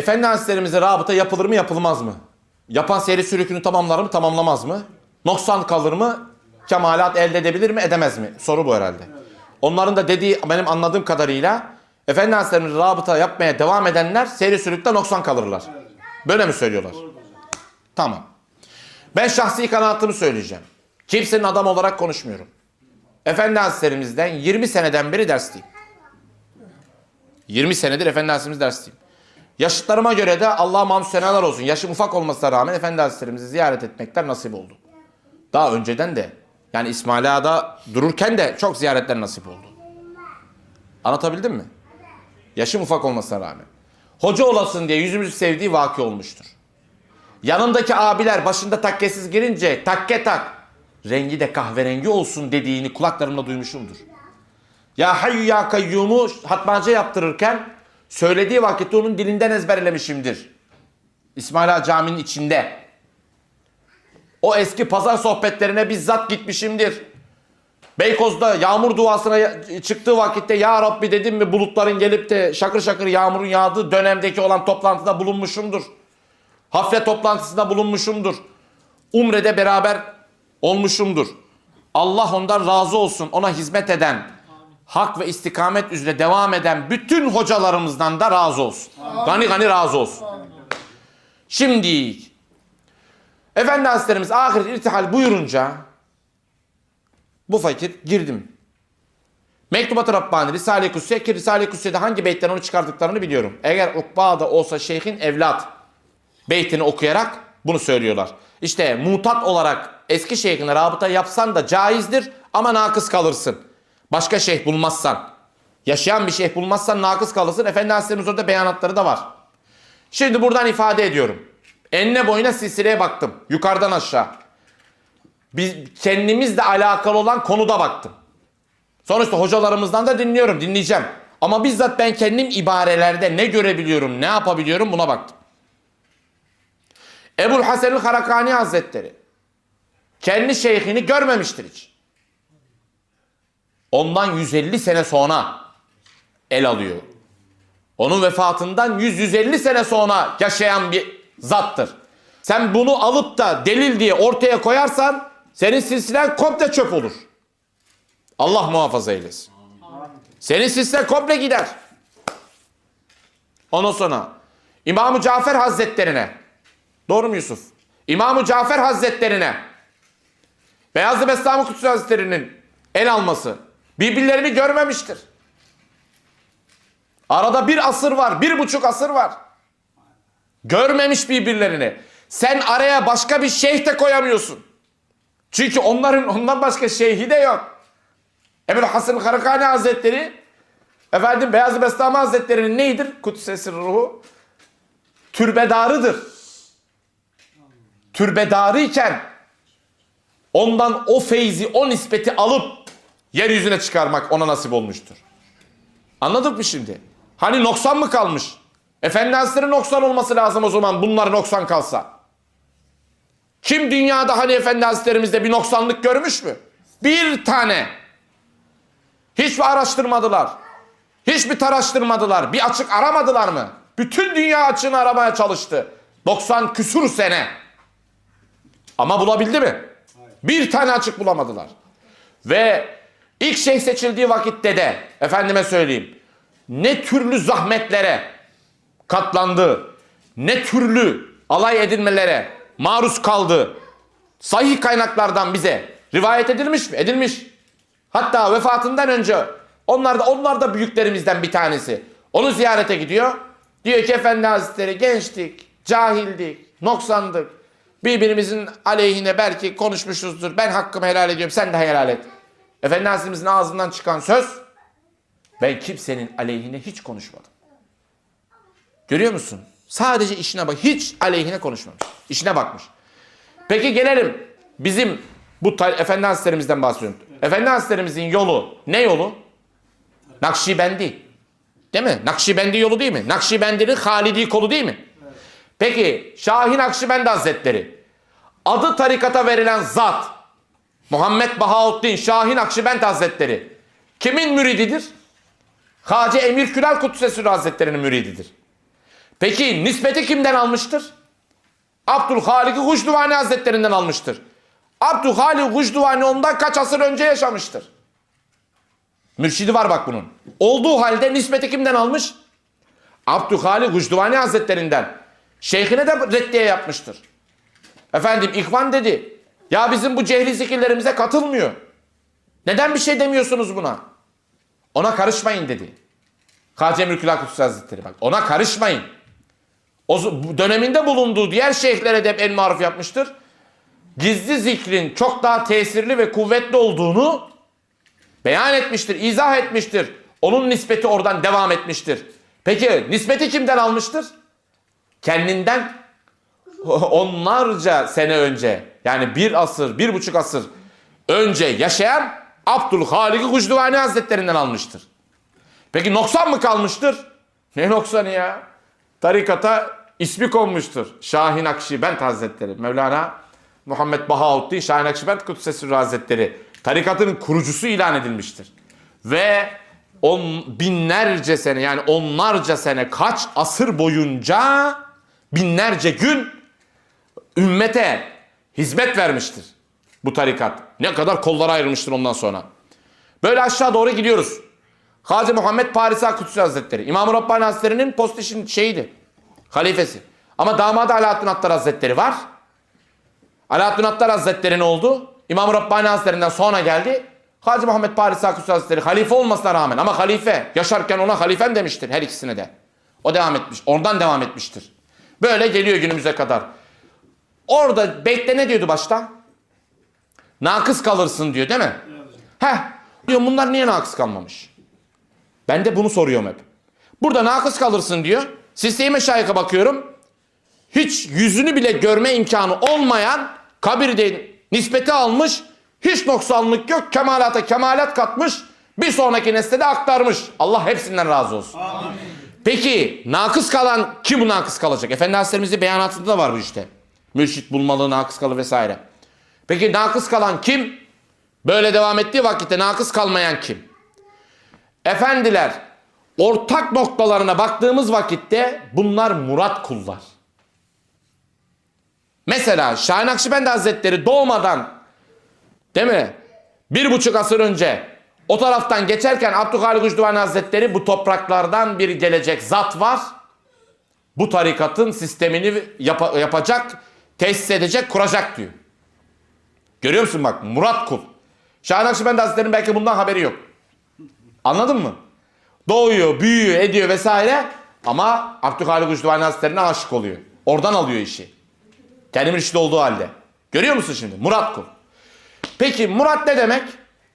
Efendi Hazretlerimize rabıta yapılır mı yapılmaz mı? Yapan seyri sülükünü tamamlar mı tamamlamaz mı? Noksan kalır mı? Kemalat elde edebilir mi edemez mi? Soru bu herhalde. Onların da dediği benim anladığım kadarıyla Efendi Hazretlerimize rabıta yapmaya devam edenler seyri sülükte noksan kalırlar. Böyle mi söylüyorlar? Tamam. Ben şahsi kanaatımı söyleyeceğim. Kimsenin adam olarak konuşmuyorum. Efendi Hazretlerimizden 20 seneden beri dersliyim. 20 senedir Efendi Hazretlerimiz dersliyim. Yaşıtlarıma göre de Allah'a mamur seneler olsun. Yaşım ufak olmasına rağmen Efendi Hazretlerimizi ziyaret etmekler nasip oldu. Daha önceden de yani İsmail dururken de çok ziyaretler nasip oldu. Anlatabildim mi? Yaşım ufak olmasına rağmen. Hoca olasın diye yüzümüzü sevdiği vaki olmuştur. Yanındaki abiler başında takkesiz girince takke tak. Rengi de kahverengi olsun dediğini kulaklarımla duymuşumdur. Ya hayyu ya kayyumu hatmaca yaptırırken söylediği vakitte onun dilinden ezberlemişimdir. İsmail Ağa caminin içinde. O eski pazar sohbetlerine bizzat gitmişimdir. Beykoz'da yağmur duasına çıktığı vakitte ya Rabbi dedim mi bulutların gelip de şakır şakır yağmurun yağdığı dönemdeki olan toplantıda bulunmuşumdur. Hafle toplantısında bulunmuşumdur. Umre'de beraber olmuşumdur. Allah ondan razı olsun. Ona hizmet eden, hak ve istikamet üzere devam eden bütün hocalarımızdan da razı olsun. Gani gani razı olsun. Şimdi Efendi Hazretlerimiz ahir irtihal buyurunca bu fakir girdim. Mektubat-ı Rabbani, Risale-i Kutsiye ki Risale-i Kutsiye'de hangi beytten onu çıkardıklarını biliyorum. Eğer Ukba'da olsa şeyhin evlat beytini okuyarak bunu söylüyorlar. İşte mutat olarak eski şeyhine rabıta yapsan da caizdir ama nakıs kalırsın. Başka şeyh bulmazsan. Yaşayan bir şeyh bulmazsan nakıs kalırsın. Efendi Hazretlerimiz orada beyanatları da var. Şimdi buradan ifade ediyorum. Enine boyuna silsileye baktım. Yukarıdan aşağı. Biz kendimizle alakalı olan konuda baktım. Sonuçta hocalarımızdan da dinliyorum, dinleyeceğim. Ama bizzat ben kendim ibarelerde ne görebiliyorum, ne yapabiliyorum buna baktım. Ebul Hasan Harakani Hazretleri kendi şeyhini görmemiştir hiç. Ondan 150 sene sonra el alıyor. Onun vefatından 100-150 sene sonra yaşayan bir zattır. Sen bunu alıp da delil diye ortaya koyarsan senin silsilen komple çöp olur. Allah muhafaza eylesin. Senin silsilen komple gider. Ondan sonra İmam-ı Cafer Hazretlerine Doğru mu Yusuf? İmam-ı Cafer Hazretlerine Beyazlı Bestami Kutsu Hazretleri'nin el alması birbirlerini görmemiştir. Arada bir asır var, bir buçuk asır var. Görmemiş birbirlerini. Sen araya başka bir şeyh de koyamıyorsun. Çünkü onların ondan başka şeyhi de yok. Ebu Hasan Karakani Hazretleri efendim Beyazlı Bestami Hazretleri'nin neydir? Kutsesi ruhu türbedarıdır. Türbedarı iken ondan o feyzi, o nispeti alıp yeryüzüne çıkarmak ona nasip olmuştur. Anladık mı şimdi? Hani noksan mı kalmış? Efendi noksan olması lazım o zaman bunlar noksan kalsa. Kim dünyada hani Efendi Hazretlerimizde bir noksanlık görmüş mü? Bir tane. Hiç mi araştırmadılar? Hiç mi taraştırmadılar? Bir açık aramadılar mı? Bütün dünya açığını aramaya çalıştı. 90 küsur sene. Ama bulabildi mi? Bir tane açık bulamadılar. Ve ilk şeyh seçildiği vakitte de efendime söyleyeyim ne türlü zahmetlere katlandı, ne türlü alay edilmelere maruz kaldı. Sahih kaynaklardan bize rivayet edilmiş mi? Edilmiş. Hatta vefatından önce onlar da onlar da büyüklerimizden bir tanesi. Onu ziyarete gidiyor. Diyor ki Efendi Hazretleri gençtik, cahildik, noksandık. Birbirimizin aleyhine belki konuşmuşuzdur. Ben hakkımı helal ediyorum, sen de helal et. Efendi Hazretlerimizin ağzından çıkan söz ben kimsenin aleyhine hiç konuşmadım. Görüyor musun? Sadece işine bak. Hiç aleyhine konuşmamış. İşine bakmış. Peki gelelim bizim bu Efendi Hazretlerimizden bahsediyorum. Efendi Hazretlerimizin yolu ne yolu? Nakşibendi. Değil mi? Nakşibendi yolu değil mi? Nakşibendi'nin Halidi kolu değil mi? Peki Şahin Nakşibendi Hazretleri adı tarikata verilen zat Muhammed Bahauddin Şahin Nakşibend Hazretleri kimin mürididir? Hacı Emir Külal Kutsesül Hazretleri'nin mürididir. Peki nispeti kimden almıştır? Abdülhalik Gucduvani Hazretlerinden almıştır. Abdülhalik Gucduvani ondan kaç asır önce yaşamıştır? Mürşidi var bak bunun. Olduğu halde nispeti kimden almış? Abdülhalik Gucduvani Hazretlerinden. Şeyhine de reddiye yapmıştır. Efendim İhvan dedi. Ya bizim bu cehli zikirlerimize katılmıyor. Neden bir şey demiyorsunuz buna? Ona karışmayın dedi. Hacı Emrükül Kutsu Hazretleri bak. Ona karışmayın. O döneminde bulunduğu diğer şeyhlere de hep el maruf yapmıştır. Gizli zikrin çok daha tesirli ve kuvvetli olduğunu beyan etmiştir, izah etmiştir. Onun nispeti oradan devam etmiştir. Peki nispeti kimden almıştır? Kendinden onlarca sene önce yani bir asır, bir buçuk asır önce yaşayan Abdülhalik Gucduvani Hazretlerinden almıştır. Peki noksan mı kalmıştır? Ne noksanı ya? Tarikata ismi konmuştur. Şahin Akşibend Hazretleri. Mevlana Muhammed Bahauddin Şahin Akşibend Kudsesirri Hazretleri. Tarikatın kurucusu ilan edilmiştir. Ve on binlerce sene yani onlarca sene kaç asır boyunca binlerce gün ümmete hizmet vermiştir bu tarikat. Ne kadar kollara ayrılmıştır ondan sonra. Böyle aşağı doğru gidiyoruz. Hacı Muhammed Paris Kutsi Hazretleri. İmam-ı Rabbani Hazretleri'nin postişin şeyiydi. Halifesi. Ama damadı Alaaddin Attar Hazretleri var. Alaaddin Attar Hazretleri ne oldu? İmam-ı Rabbani Hazretlerinden sonra geldi. Hacı Muhammed Paris Kutsi Hazretleri halife olmasına rağmen ama halife yaşarken ona halifem demiştir her ikisine de. O devam etmiş. Oradan devam etmiştir. Böyle geliyor günümüze kadar. Orada bekle ne diyordu başta? Nakıs kalırsın diyor değil mi? Heh. Diyor bunlar niye nakıs kalmamış? Ben de bunu soruyorum hep. Burada nakıs kalırsın diyor. Sistemi meşayika bakıyorum. Hiç yüzünü bile görme imkanı olmayan kabirde nispeti almış. Hiç noksanlık yok. Kemalata kemalat katmış. Bir sonraki nesle de aktarmış. Allah hepsinden razı olsun. Peki nakıs kalan kim bu nakıs kalacak? Efendi Hazretlerimizin beyanatında da var bu işte. Mürşit bulmalı, nakıs kalı vesaire. Peki nakıs kalan kim? Böyle devam ettiği vakitte nakıs kalmayan kim? Efendiler, ortak noktalarına baktığımız vakitte bunlar murat kullar. Mesela Şahin Akşibendi Hazretleri doğmadan değil mi? Bir buçuk asır önce o taraftan geçerken Abdülhalik Ucduvani Hazretleri bu topraklardan bir gelecek zat var. Bu tarikatın sistemini yapa- yapacak, tesis edecek, kuracak diyor. Görüyor musun bak Murat Kul. Şahin Akşibendi Hazretleri'nin belki bundan haberi yok. Anladın mı? Doğuyor, büyüyor, ediyor vesaire ama Abdülhalik Ucduvani Hazretleri'ne aşık oluyor. Oradan alıyor işi. Kendi mürşidi olduğu halde. Görüyor musun şimdi? Murat Kul. Peki Murat ne demek?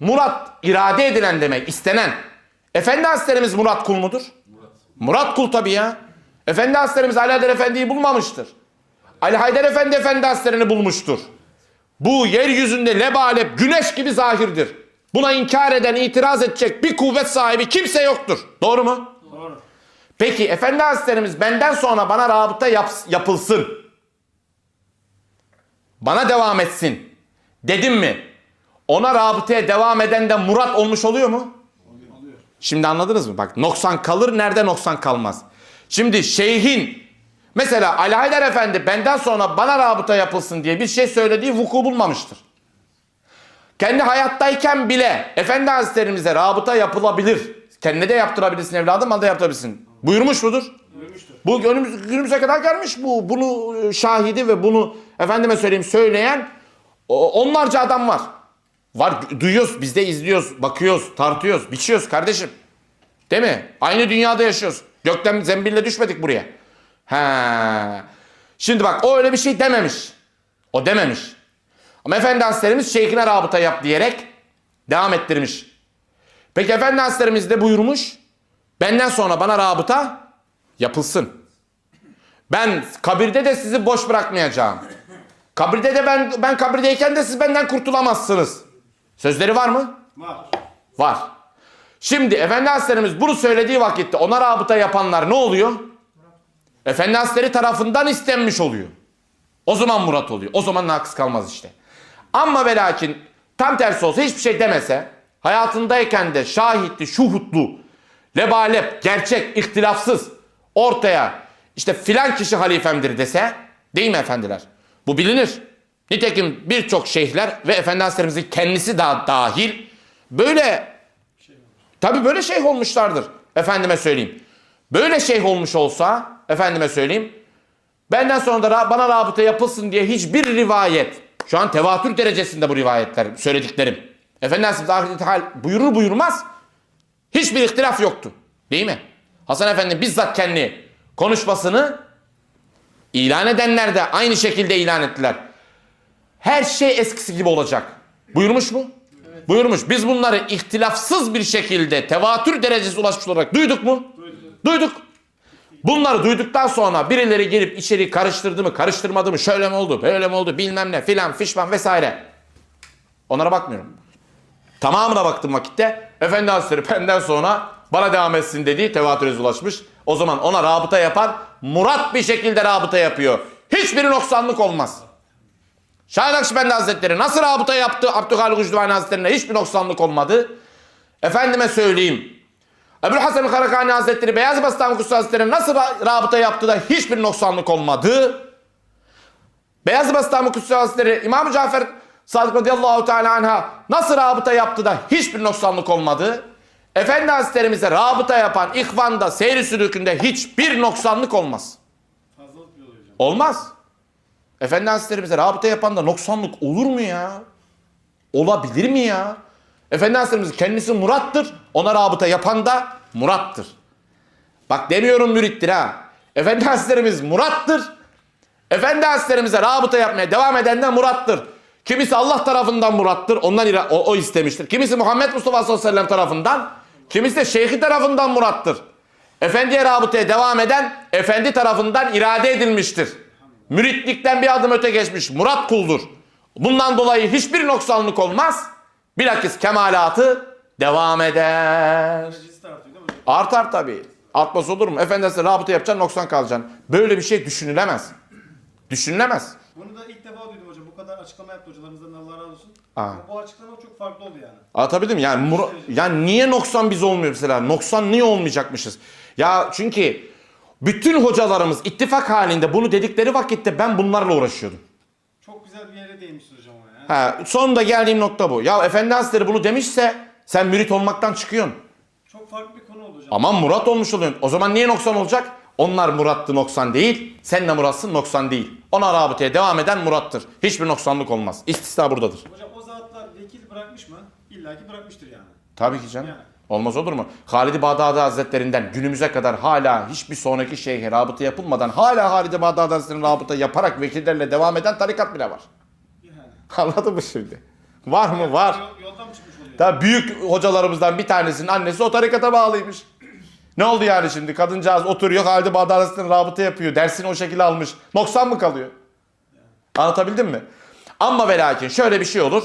Murat irade edilen demek, istenen. Efendi Hazretlerimiz Murat Kul mudur? Murat. Murat Kul tabii ya. Efendi Hazretlerimiz Haydar Efendi'yi bulmamıştır. Ali Haydar Efendi Efendi Hazretleri'ni bulmuştur. Bu yeryüzünde lebalep güneş gibi zahirdir. Buna inkar eden, itiraz edecek bir kuvvet sahibi kimse yoktur. Doğru mu? Doğru. Peki Efendi Hazretlerimiz benden sonra bana rabıta yap- yapılsın. Bana devam etsin. Dedim mi? Ona rabıtaya devam eden de murat olmuş oluyor mu? Oluyor. Şimdi anladınız mı? Bak noksan kalır nerede noksan kalmaz. Şimdi şeyhin mesela Ali Haydar Efendi benden sonra bana rabıta yapılsın diye bir şey söylediği vuku bulmamıştır. Kendi hayattayken bile Efendi Hazretlerimize rabıta yapılabilir. Kendine de yaptırabilirsin evladım, bana da yaptırabilirsin. Buyurmuş mudur? Duymuştur. Bu günümüz, günümüze kadar gelmiş bu. Bunu e, şahidi ve bunu efendime söyleyeyim söyleyen onlarca adam var. Var duyuyoruz, biz de izliyoruz, bakıyoruz, tartıyoruz, biçiyoruz kardeşim. Değil mi? Aynı dünyada yaşıyoruz. Gökten zembille düşmedik buraya. He. Şimdi bak o öyle bir şey dememiş. O dememiş. Ama Efendi Hazretlerimiz şeyhine rabıta yap diyerek devam ettirmiş. Peki Efendi Hazretlerimiz de buyurmuş. Benden sonra bana rabıta yapılsın. Ben kabirde de sizi boş bırakmayacağım. Kabirde de ben ben kabirdeyken de siz benden kurtulamazsınız. Sözleri var mı? Var. Var. Şimdi Efendi Hazretlerimiz bunu söylediği vakitte ona rabıta yapanlar ne oluyor? Efendi Hazretleri tarafından istenmiş oluyor. O zaman murat oluyor. O zaman nakıs kalmaz işte. Ama ve lakin tam tersi olsa hiçbir şey demese hayatındayken de şahitli, şuhutlu, lebalep, gerçek, ihtilafsız ortaya işte filan kişi halifemdir dese değil mi efendiler? Bu bilinir. Nitekim birçok şeyhler ve Efendi Hazretlerimizin kendisi da dahil böyle tabi böyle şeyh olmuşlardır. Efendime söyleyeyim. Böyle şeyh olmuş olsa efendime söyleyeyim benden sonra da bana rabıta yapılsın diye hiçbir rivayet şu an tevatür derecesinde bu rivayetler söylediklerim. Efendi Hazretleri ahireti hal buyurur buyurmaz hiçbir ihtilaf yoktu. Değil mi? Hasan Efendi bizzat kendi konuşmasını ilan edenler de aynı şekilde ilan ettiler. Her şey eskisi gibi olacak. Buyurmuş mu? Buyurmuş. Biz bunları ihtilafsız bir şekilde tevatür derecesi ulaşmış olarak duyduk mu? Duyduk. Bunları duyduktan sonra birileri gelip içeri karıştırdı mı, karıştırmadı mı, şöyle mi oldu, böyle mi oldu, bilmem ne filan fişman vesaire. Onlara bakmıyorum. Tamamına baktım vakitte. Efendi Hazretleri benden sonra bana devam etsin dediği tevatüre ulaşmış. O zaman ona rabıta yapan murat bir şekilde rabıta yapıyor. Hiçbir noksanlık olmaz. Şahid Akşebendi Hazretleri nasıl rabıta yaptı Abdülhalik Ucduvani Hazretleri'ne hiçbir noksanlık olmadı. Efendime söyleyeyim. Ebu'l Hasan Karakani Hazretleri Beyaz Bastam Kutsu Hazretleri nasıl ra- rabıta yaptı da hiçbir noksanlık olmadı. Beyaz Bastam Kutsu Hazretleri İmam Cafer Sadık radıyallahu teala anha nasıl rabıta yaptı da hiçbir noksanlık olmadı. Efendi Hazretlerimize rabıta yapan ihvanda, seyri sülükünde hiçbir noksanlık olmaz. Olmaz. Efendi Hazretlerimize rabıta yapan da noksanlık olur mu ya? Olabilir mi ya? Efendi kendisi murattır. Ona rabıta yapan da murattır. Bak demiyorum mürittir ha. Efendi murattır. Efendi rabıta yapmaya devam eden de murattır. Kimisi Allah tarafından murattır. Ondan o, o istemiştir. Kimisi Muhammed Mustafa sallallahu aleyhi ve sellem tarafından. Kimisi de şeyhi tarafından murattır. Efendiye rabıtaya devam eden efendi tarafından irade edilmiştir. Müritlikten bir adım öte geçmiş. Murat kuldur. Bundan dolayı hiçbir noksanlık olmaz. Bilakis kemalatı devam eder. Artar tabii. Artmaz olur mu? Efendisi rabıta yapacaksın noksan kalacaksın. Böyle bir şey düşünülemez. Düşünülemez. Bunu da ilk defa duydum hocam. Bu kadar açıklama yaptı hocalarımızdan Allah razı olsun. Aa. Ama Bu açıklama çok farklı oldu yani. Anlatabildim mi? yani mura- yani niye noksan biz olmuyor mesela? Noksan niye olmayacakmışız? Ya çünkü bütün hocalarımız ittifak halinde bunu dedikleri vakitte ben bunlarla uğraşıyordum. Çok güzel bir yere değinmişsiniz hocam o ya. Ha, sonunda geldiğim nokta bu. Ya Efendi Hazretleri bunu demişse sen mürit olmaktan çıkıyorsun. Çok farklı bir konu hocam. Aman murat olmuş oluyorsun. O zaman niye noksan olacak? Onlar murattı noksan değil. Sen de muratsın noksan değil. Ona rabıtaya devam eden murattır. Hiçbir noksanlık olmaz. İstisna buradadır. Hocam o zatlar vekil bırakmış mı? İlla ki bırakmıştır yani. Tabii ki canım. Yani. Olmaz olur mu? Halid-i Bağdadi Hazretlerinden günümüze kadar hala hiçbir sonraki şeyhe rabıta yapılmadan hala Halid-i Bağdadi Hazretleri'nin rabıta yaparak vekillerle devam eden tarikat bile var. Anladın mı şimdi? Var mı? Var. Yol- Yoldan mı çıkmış oluyor? Tabii büyük hocalarımızdan bir tanesinin annesi o tarikata bağlıymış. Ne oldu yani şimdi? Kadıncağız oturuyor Bağdadi Hazretleri'nin rabıta yapıyor. Dersini o şekilde almış. Noksan mı kalıyor? Anlatabildim mi? Ama ve lakin şöyle bir şey olur.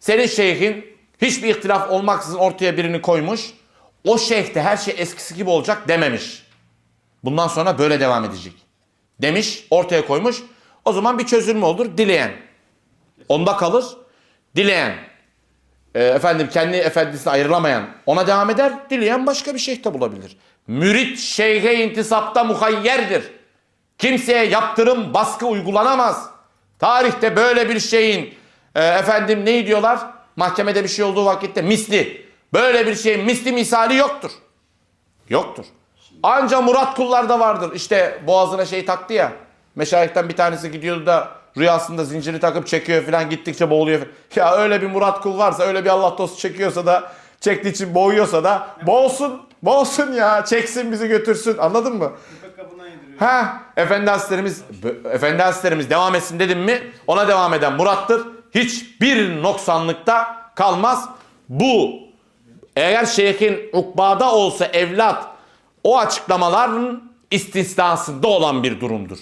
Senin şeyhin hiçbir ihtilaf olmaksızın ortaya birini koymuş. O şeyh de her şey eskisi gibi olacak dememiş. Bundan sonra böyle devam edecek. Demiş, ortaya koymuş. O zaman bir çözülme olur. Dileyen. Onda kalır. Dileyen. e, efendim kendi efendisine ayrılamayan ona devam eder. Dileyen başka bir şeyh de bulabilir. Mürit şeyhe intisapta muhayyerdir. Kimseye yaptırım, baskı uygulanamaz. Tarihte böyle bir şeyin e, efendim ne diyorlar? Mahkemede bir şey olduğu vakitte misli. Böyle bir şeyin misli misali yoktur. Yoktur. Anca Murat kullarda vardır. İşte boğazına şey taktı ya. Meşayihten bir tanesi gidiyordu da rüyasında zinciri takıp çekiyor falan gittikçe boğuluyor. falan. Ya öyle bir Murat kul varsa öyle bir Allah dostu çekiyorsa da çektiği için boğuyorsa da boğulsun. Boğulsun ya. Çeksin bizi götürsün. Anladın mı? Ha, Efendi Hazretlerimiz, Efendi Hazretlerimiz devam etsin dedim mi ona devam eden Murat'tır. Hiçbir noksanlıkta kalmaz. Bu eğer şeyhin ukbada olsa evlat o açıklamaların istisnasında olan bir durumdur.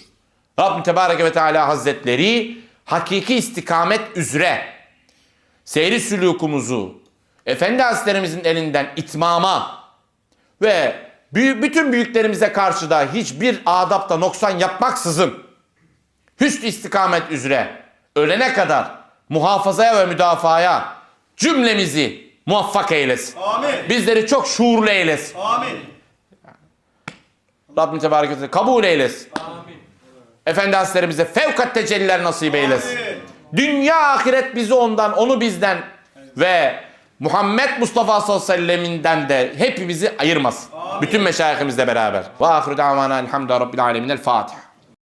Rabbim Tebareke ve Teala Hazretleri hakiki istikamet üzere seyri sülükumuzu Efendi Hazretlerimizin elinden itmama ve bütün büyüklerimize karşı da hiçbir adapta noksan yapmaksızın hüsnü istikamet üzere ölene kadar muhafazaya ve müdafaya cümlemizi muvaffak eylesin. Amin. Bizleri çok şuurlu eylesin. Amin. Rabbim Tebarek kabul eylesin. Efendi Hazretlerimize fevkat tecelliler nasip eylesin. Dünya ahiret bizi ondan, onu bizden ve Muhammed Mustafa sallallahu aleyhi ve selleminden de hepimizi ayırmasın. Bütün meşayihimizle beraber. Ve ahiru davana elhamdülillahi rabbil alemin. El Fatiha.